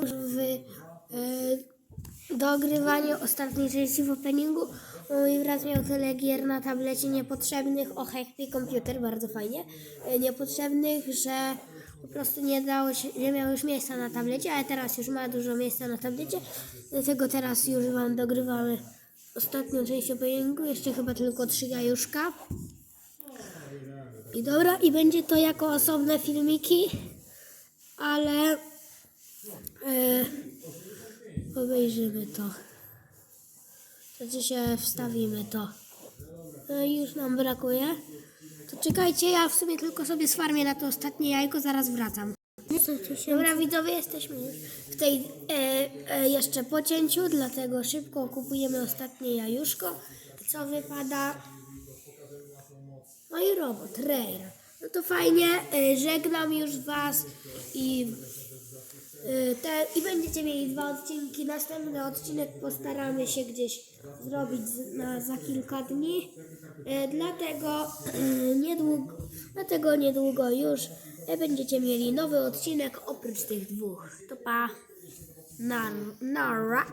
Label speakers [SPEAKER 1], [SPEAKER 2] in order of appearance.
[SPEAKER 1] już w e, dogrywaniu ostatniej części w openingu. Mój brat miał tyle gier na tablecie niepotrzebnych, o Happy Computer, bardzo fajnie, e, niepotrzebnych, że po prostu nie dało się, nie miał już miejsca na tablecie, ale teraz już ma dużo miejsca na tablecie, dlatego teraz już Wam dogrywamy ostatnią część openingu, jeszcze chyba tylko trzy jajuszka. I dobra, i będzie to jako osobne filmiki, ale obejrzymy to. Znaczy się wstawimy to. No już nam brakuje. To czekajcie, ja w sumie tylko sobie sfarmię na to ostatnie jajko, zaraz wracam. Dobra widzowie, jesteśmy już w tej e, e, jeszcze pocięciu, dlatego szybko kupujemy ostatnie jajuszko. Co wypada? No i robot, Rare. No to fajnie, y, żegnam już Was i, te, i będziecie mieli dwa odcinki. Następny odcinek postaramy się gdzieś zrobić na, za kilka dni. Y, Dlatego niedługo, dlatego niedługo już będziecie mieli nowy odcinek oprócz tych dwóch. To pa. Nar, nara.